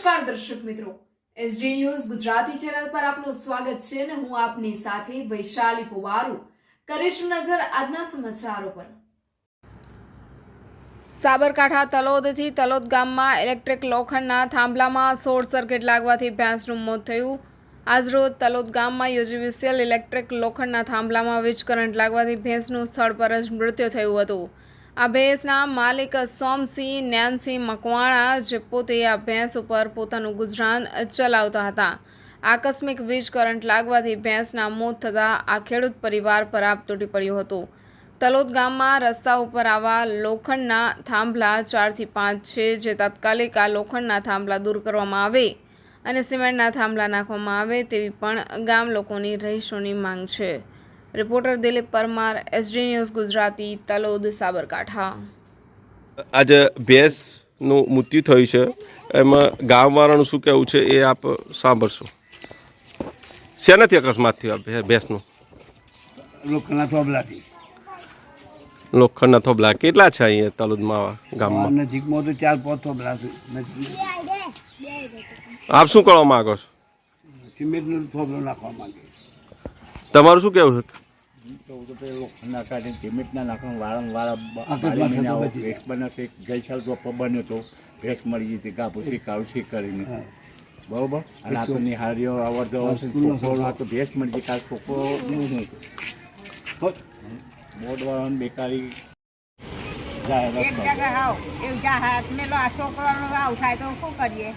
નમસ્કાર દર્શક મિત્રો. એસડી ન્યૂઝ ગુજરાતી ચેનલ પર આપનું સ્વાગત છે અને હું આપની સાથે વૈશાલી પુવારુ. કરીશું નજર આજના સમાચારો પર. સાબરકાંઠા તલોદથી તલોદ ગામમાં ઇલેક્ટ્રિક લોખંડના થાંભલામાં શોર્ટ સર્કિટ લાગવાથી ભેંસનું મોત થયું. આજરોજ તલોદ ગામમાં યોજીવીસીએલ ઇલેક્ટ્રિક લોખંડના થાંભલામાં વીજ કરંટ લાગવાથી ભેંસનું સ્થળ પર જ મૃત્યુ થયું હતું. આ ભેંસના માલિક સોમસિંહ, ન્યાનસિંહ મકવાણા જે પોતે આ ભેંસ ઉપર પોતાનું ગુજરાન ચલાવતા હતા. આકસ્મિક વીજ કરંટ લાગવાથી ભેંસના મોત થતાં આ ખેડૂત પરિવાર પર આપ તૂટી પડ્યું હતું. તલોદ ગામમાં રસ્તા ઉપર આવા લોખંડના થાંભલા ચારથી પાંચ છે, જે તાત્કાલિક આ લોખંડના થાંભલા દૂર કરવામાં આવે અને સિમેન્ટના થાંભલા નાખવામાં આવે તેવી પણ ગામ લોકોની રહીશોની માંગ છે. Reporter Dilip Parmar SD news Gujarati Talod Sabarkantha. આજે ભેંસનું મૃત્યુ થયું છે. એમાં ગામવાળાનું શું કહેવું છે એ આપ સાંભળશો. શેનાથી અકસ્માત થયો આ ભે- ભેંસનું? લોખંડના થોબલાથી. લોખંડના થોબલા. કેટલા છે અહીંયા તલોદમાં ગામમાં? નજીકમાં તો ચાર પાંચ થોબલા છે. આપ શું કરવા માગો છો? સિમેન્ટનું થોબલો નાખવા માંગે તમારું શું કહેવું છે. બરોબર? અને આ તો નિહાળીઓ અવર જવર છોકરો આ તો ભેસ મળી ગઈ કાલ છોકરોનું શું? બોર્ડવાળાને બેકારી જાહેરાત એક કરો. જગ્યા હાવ એવું જા હાથ મેલો આ છોકરાનો આવ થાય તો શું કરીએ?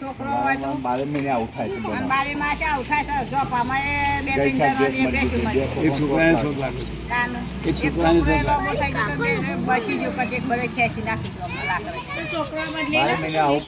છોકરો હોય તો બારે મહિને આવું થાય છે અને બનાવ. બારીમાં આવું થાય તો જોપામાં એ બે ત્રણ બેસી ગઈ. એક છે તાનું. એક એક છોકરા. થઈ ગયો તો બે બચી ગયો પછી બધે ખેંચી નાખી ગયો લાકડે બારે મહિને આવું